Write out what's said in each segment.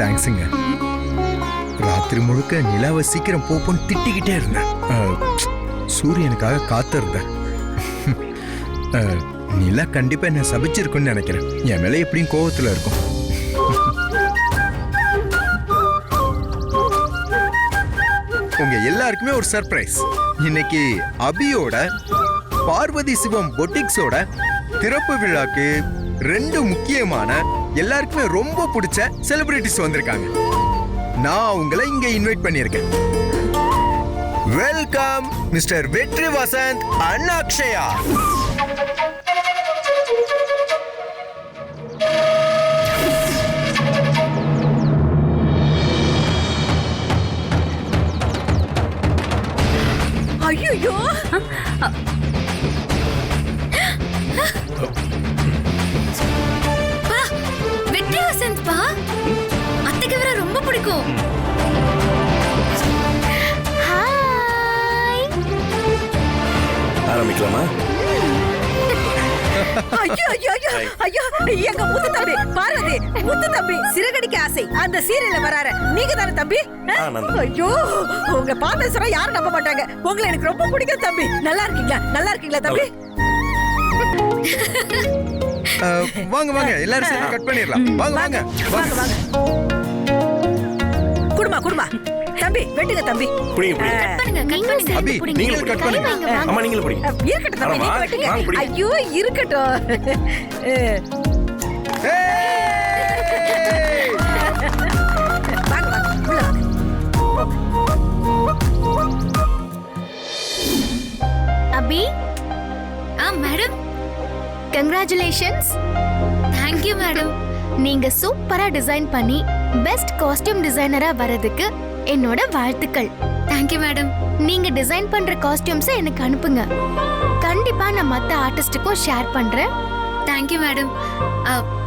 தேங்க்ஸுங்க ராத்திரி முழுக்க நிலாவை சீக்கிரம் போப்போன்னு திட்டிக்கிட்டே இருந்தேன். சூரியனுக்காக காத்திருந்தேன். நிலா கண்டிப்பாக என்ன சபிச்சிருக்குன்னு நினைக்கிறேன். என் மேலே எப்படியும் கோவத்துல இருக்கும். உங்க எல்லாருக்குமே ஒரு சர்ப்ரைஸ் இன்னைக்கு அபியோட பார்வதி சிவம் பொட்டிக்ஸோட திறப்பு விழாக்கு ரெண்டு முக்கியமான எல்லாருக்குமே ரொம்ப பிடிச்ச செலிபிரிட்டிஸ் வந்திருக்காங்க. நான் அவங்கள இங்க இன்வைட் பண்ணியிருக்கேன். வெல்கம் மிஸ்டர் வெற்றி வசந்த் அண்ணாக்ஷயா. ஐயோ ஹாய் ஆரம்பிக்கலாமா? ஐயோ ஐயோ ஐயோ ஐயோ எங்க முத்து தம்பி பார்வதி முத்து தம்பி சிறகடிக்க ஆசை. அந்த சீரியல்ல வராரு. நீங்க தானே தம்பி. ஐயோ உங்க பாட்டு சொன்னா யாரும் நம்ப மாட்டாங்க. உங்களை எனக்கு ரொம்ப பிடிக்கும் தம்பி. நல்லா இருக்கீங்களா? நல்லா இருக்கீங்களா தம்பி? வாங்க வாங்க. எல்லாரும் சேர்ந்து கட் பண்ணிடலாம். வாங்க. வாங்க வாங்க. தம்பி வெட்டுங்க தம்பி. புடிங்க புடிங்க. நீங்களும் கட் பண்ணுங்க. அம்மா நீங்களும் புடிங்க. இருக்கட்டும் தம்பி நீங்க வெட்டுங்க. ஐயோ இருக்கட்டும். அபி? ஆ madam congratulations thank you madam நீங்க சூப்பரா டிசைன் பண்ணி பெஸ்ட் காஸ்டியூம் டிசைனரா வரதுக்கு என்னோட வாழ்த்துக்கள். தேங்க்யூ மேடம் நீங்க டிசைன் பண்ற காஸ்டியூம்ஸ் எனக்கு அனுப்புங்க. கண்டிப்பா நான் மத்த ஆர்டிஸ்டுக்கும் ஷேர் பண்றேன். தேங்க்யூ மேடம்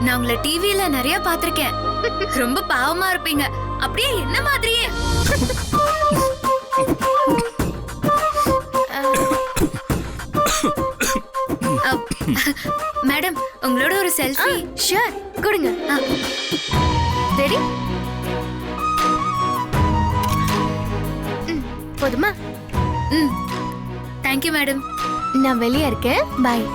நான் உங்களை டிவில நிறைய பார்த்திருக்கேன். ரொம்ப பாவமா இருப்பீங்க. அப்படியே என்ன மாதிரியே? மேடம் உங்களோட ஒரு செல்ஃபி ஷூர் கொடுங்க. ரெடி போதுமா? ம். தேங்க்யூ மேடம் நான் வெளியே இருக்கேன். பாய்